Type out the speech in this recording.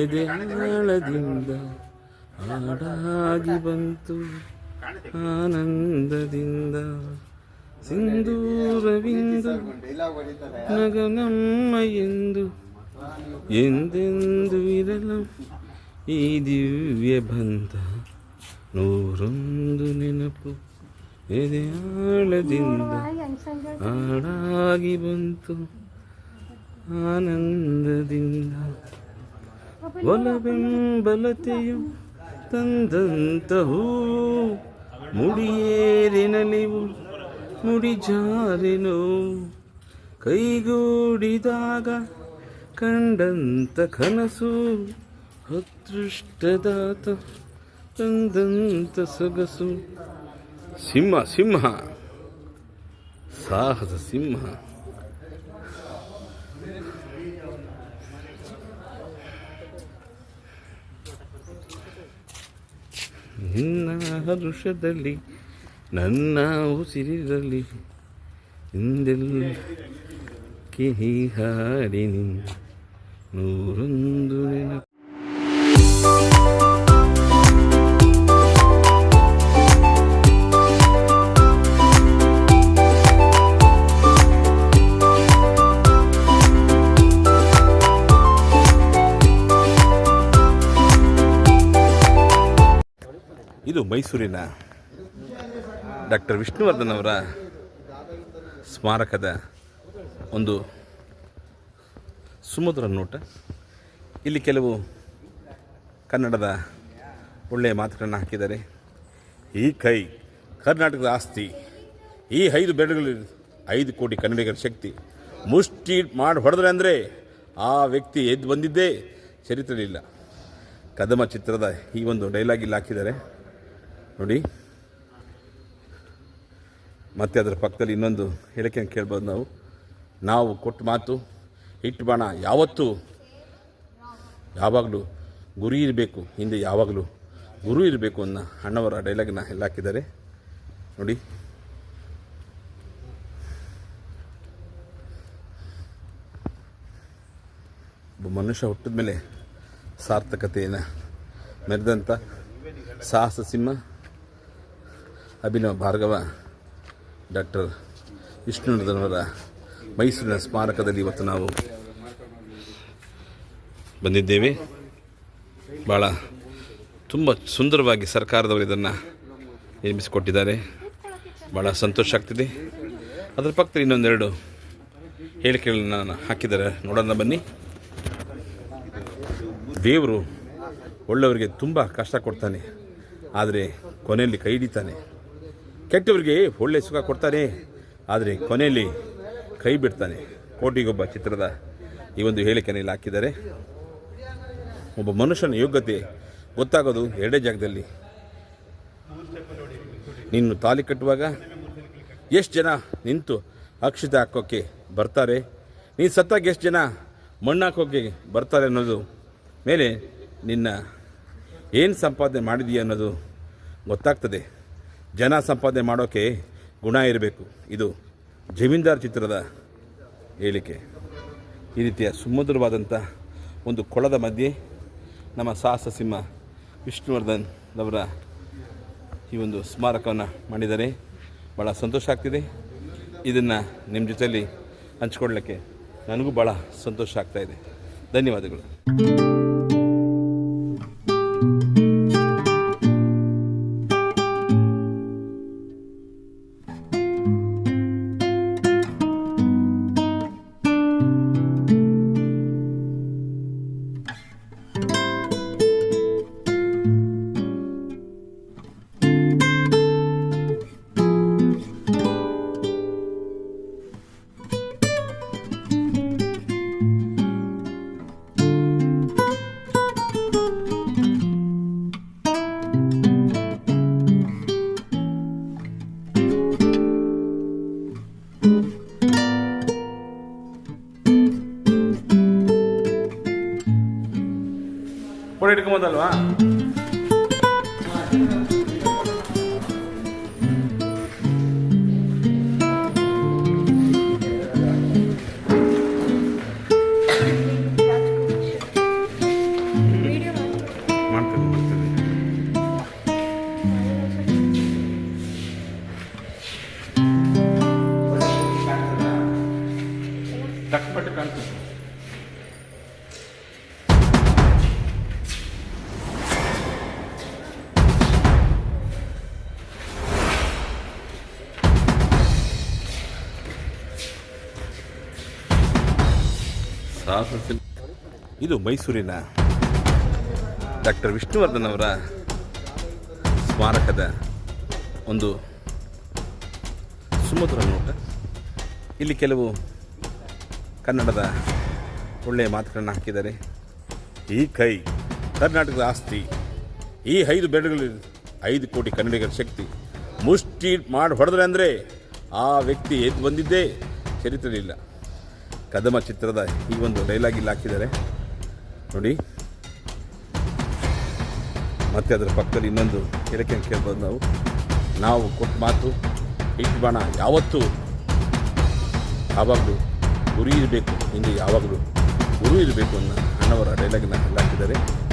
ಎದೆಯಾಳದಿಂದ ಹಾಡಾಗಿ ಬಂತು ಆನಂದದಿಂದ. ಸಿಂಧೂರವಿಂದು ನಗನಮ್ಮ ಎಂದು ಎಂದೆಂದು ಇರಲು ಈ ದಿವ್ಯ ಬಂಧ ನೂರೊಂದು ನೆನಪು ಎದೆಯಾಳದಿಂದ ಹಾಡಾಗಿ ಬಂತು. ಆನಂದದಿಂದ ಒಲಬೆಂಬಲತೆಯು ತಂದಂತಹೂ ಮುಡಿಯೇರಿನಲಿವು ಮುಡಿ ಜಾರಿನು ಕೈಗೂಡಿದಾಗ ಕಂಡಂತ ಕನಸು ಅದೃಷ್ಟದಾತ ತಂದಂತ ಸೊಗಸು. ಸಿಂಹ ಸಿಂಹ ಸಾಹಸ ಸಿಂಹ. ನಿನ್ನ ಹರುಷದಲ್ಲಿ ನನ್ನ ಉಸಿರಿರಲಿ ಹಿಂದೆಲ್ಲ ಕಿಹಿ ಹಾಡಿನಿ ನೂರೊಂದು ಇದು ಮೈಸೂರಿನ ಡಾಕ್ಟರ್ ವಿಷ್ಣುವರ್ಧನ್ ಅವರ ಸ್ಮಾರಕದ ಒಂದು ಸುಮಧುರ ನೋಟ. ಇಲ್ಲಿ ಕೆಲವು ಕನ್ನಡದ ಒಳ್ಳೆಯ ಮಾತುಗಳನ್ನು ಹಾಕಿದ್ದಾರೆ. ಈ ಕೈ ಕರ್ನಾಟಕದ ಆಸ್ತಿ, ಈ ಐದು ಬೆರಳುಗಳು ಐದು ಕೋಟಿ ಕನ್ನಡಿಗರ ಶಕ್ತಿ ಮುಷ್ಟಿ ಮಾಡಿ ಹೊಡೆದ್ರೆ ಅಂದರೆ ಆ ವ್ಯಕ್ತಿ ಎದ್ದು ಬಂದಿದ್ದೇ ಚರಿತ್ರೆಯಿಲ್ಲ ಕದಮ ಚಿತ್ರದ ಈ ಒಂದು ಡೈಲಾಗ್ ಇಲ್ಲಿ ಹಾಕಿದ್ದಾರೆ. ನೋಡಿ. ಮತ್ತೆ ಅದರ ಪಕ್ಕದಲ್ಲಿ ಇನ್ನೊಂದು ಹೇಳಿಕೆಯನ್ನು ಕೇಳ್ಬೋದು ನಾವು. ನಾವು ಕೊಟ್ಟ ಮಾತು, ಇಟ್ಟು ಬಾಣ, ಯಾವತ್ತೂ ಯಾವಾಗಲೂ ಗುರಿ ಇರಬೇಕು, ಹಿಂದೆ ಯಾವಾಗಲೂ ಗುರು ಇರಬೇಕು ಅನ್ನೋ ಅಣ್ಣವರ ಡೈಲಾಗ್ನ ಎಲ್ಲ ಹಾಕಿದ್ದಾರೆ. ನೋಡಿ. ಒಬ್ಬ ಮನುಷ್ಯ ಹುಟ್ಟಿದ ಮೇಲೆ ಸಾರ್ಥಕತೆಯನ್ನು ಮೆರೆದಂಥ ಸಾಹಸ ಸಿಂಹ ಅಭಿನವ ಭಾರ್ಗವ, ಡಾಕ್ಟರ್ ವಿಷ್ಣುವರ್ಧನವರ ಮೈಸೂರಿನ ಸ್ಮಾರಕದಲ್ಲಿ ಇವತ್ತು ನಾವು ಬಂದಿದ್ದೇವೆ. ಭಾಳ ತುಂಬ ಸುಂದರವಾಗಿ ಸರ್ಕಾರದವರು ಇದನ್ನು ನಿರ್ಮಿಸಿಕೊಟ್ಟಿದ್ದಾರೆ. ಭಾಳ ಸಂತೋಷ ಆಗ್ತಿದೆ. ಅದರ ಪಕ್ಕದಲ್ಲಿ ಇನ್ನೊಂದೆರಡು ಹೇಳಿಕೆಗಳನ್ನ ಹಾಕಿದ್ದಾರೆ. ನೋಡೋಣ ಬನ್ನಿ. ದೇವರು ಒಳ್ಳೆಯವರಿಗೆ ತುಂಬ ಕಷ್ಟ ಕೊಡ್ತಾನೆ. ಆದರೆ ಕೊನೆಯಲ್ಲಿ ಕೈ ಹಿಡಿತಾನೆ. ಕೆಟ್ಟವರಿಗೆ ಒಳ್ಳೆ ಸುಖ ಕೊಡ್ತಾನೆ, ಆದರೆ ಕೊನೆಯಲ್ಲಿ ಕೈ ಬಿಡ್ತಾನೆ. ಕೋಟಿಗೊಬ್ಬ ಚಿತ್ರದ ಈ ಒಂದು ಹೇಳಿಕೆಯನ್ನು ಇಲ್ಲಿ ಹಾಕಿದ್ದಾರೆ. ಒಬ್ಬ ಮನುಷ್ಯನ ಯೋಗ್ಯತೆ ಗೊತ್ತಾಗೋದು ಎರಡೇ ಜಾಗದಲ್ಲಿ. ನಿನ್ನ ತಾಲಿ ಕಟ್ಟುವಾಗ ಎಷ್ಟು ಜನ ನಿಂತು ಅಕ್ಷತೆ ಹಾಕೋಕ್ಕೆ ಬರ್ತಾರೆ? ನೀನು ಸತ್ತಾಗ ಎಷ್ಟು ಜನ ಮಣ್ಣು ಹಾಕೋಕ್ಕೆ ಬರ್ತಾರೆ ಅನ್ನೋದು ಮೇಲೆ ನಿನ್ನ ಏನು ಸಂಪಾದನೆ ಮಾಡಿದೀಯ ಅನ್ನೋದು ಗೊತ್ತಾಗ್ತದೆ. ಜನ ಸಂಪಾದನೆ ಮಾಡೋಕ್ಕೆ ಗುಣ ಇರಬೇಕು. ಇದು ಜಮೀನ್ದಾರ್ ಚಿತ್ರದ ಹೇಳಿಕೆ. ಈ ರೀತಿಯ ಸುಮಧುರವಾದಂಥ ಒಂದು ಕೊಳದ ಮಧ್ಯೆ ನಮ್ಮ ಸಾಹಸ ಸಿಂಹ ವಿಷ್ಣುವರ್ಧನ್ ಅವರ ಈ ಒಂದು ಸ್ಮಾರಕವನ್ನು ಮಾಡಿದ್ದಾರೆ. ಭಾಳ ಸಂತೋಷ ಆಗ್ತಿದೆ. ಇದನ್ನು ನಿಮ್ಮ ಜೊತೆಯಲ್ಲಿ ಹಂಚ್ಕೊಳ್ಳೋಕ್ಕೆ ನನಗೂ ಭಾಳ ಸಂತೋಷ ಆಗ್ತಾ ಇದೆ. ಧನ್ಯವಾದಗಳು. ಫೋಟೋ ಇಟ್ಕೊಂಬಂದಲ್ವಾ ಇದು ಮೈಸೂರಿನ ಡಾಕ್ಟರ್ ವಿಷ್ಣುವರ್ಧನ್ ಅವರ ಸ್ಮಾರಕದ ಒಂದು ಸುಮಧುರ ನೋಟ. ಇಲ್ಲಿ ಕೆಲವು ಕನ್ನಡದ ಒಳ್ಳೆಯ ಮಾತುಗಳನ್ನು ಹಾಕಿದ್ದಾರೆ. ಈ ಕೈ, ಕರ್ನಾಟಕದ ಆಸ್ತಿ, ಈ ಐದು ಬೆಳೆಗಳು ಐದು ಕೋಟಿ ಕನ್ನಡಿಗರ ಶಕ್ತಿ ಮುಷ್ಟಿ ಮಾಡಿ ಹೊಡೆದ್ರೆ ಅಂದರೆ ಆ ವ್ಯಕ್ತಿ ಎದ್ದು ಬಂದಿದ್ದೇ ಚರಿತ್ರೆಯಿಲ್ಲ ಕದಮ ಚಿತ್ರದ ಈ ಒಂದು ಡೈಲಾಗ್ ಇಲ್ಲಿ ಹಾಕಿದ್ದಾರೆ. ನೋಡಿ. ಮತ್ತೆ ಅದರ ಪಕ್ಕದಲ್ಲಿ ಇನ್ನೊಂದು ಹೇಳಿಕೆ ಕೇಳ್ಬೋದು ನಾವು. ನಾವು ಕೊಟ್ಟ ಮಾತು ಇಟ್ಟು ಬಾಣ ಯಾವತ್ತೂ ಯಾವಾಗಲೂ ಗುರಿ ಇರಬೇಕು ಹಿಂದೆ ಯಾವಾಗಲೂ ಗುರು ಇರಬೇಕು ಅನ್ನೋ ಅಣ್ಣವರ ಡೈಲಾಗನ್ನ ಹಾಕಿದ್ದಾರೆ.